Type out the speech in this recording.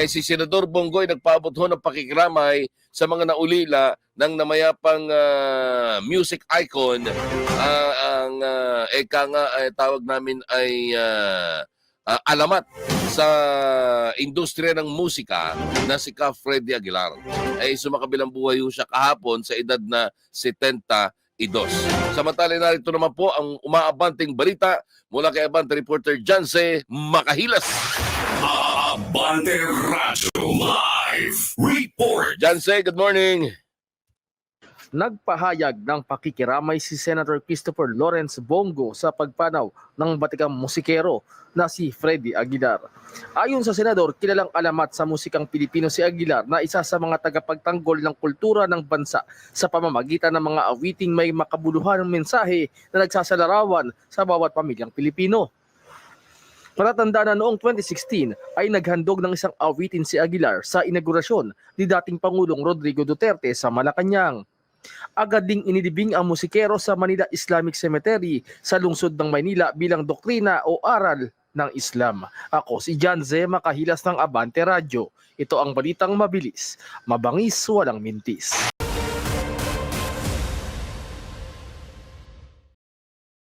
ay si Senador Bongo ay nagpaabot ho ng pakikiramay sa mga naulila ng namayapang ah, music icon. Ah, ang uh, eka nga ay tawag namin ay ah, ah, alamat sa industriya ng musika na si Ka Freddy Aguilar. Ay sumakabilang buhay siya kahapon sa edad na 72. Samantala narito naman po ang umaabanting balita mula kay Abante reporter Janse Makahilas. Abante Radyo Live Report. Janse, good morning. nagpahayag ng pakikiramay si Senator Christopher Lawrence Bongo sa pagpanaw ng batikang musikero na si Freddy Aguilar. Ayon sa senador, kilalang alamat sa musikang Pilipino si Aguilar na isa sa mga tagapagtanggol ng kultura ng bansa sa pamamagitan ng mga awiting may makabuluhan ng mensahe na nagsasalarawan sa bawat pamilyang Pilipino. Matatanda na noong 2016 ay naghandog ng isang awitin si Aguilar sa inaugurasyon ni dating Pangulong Rodrigo Duterte sa Malacanang. Agad ding inilibing ang musikero sa Manila Islamic Cemetery sa lungsod ng Maynila bilang doktrina o aral ng Islam. Ako si John Z. Makahilas ng Abante Radio. Ito ang balitang mabilis, mabangis, walang mintis.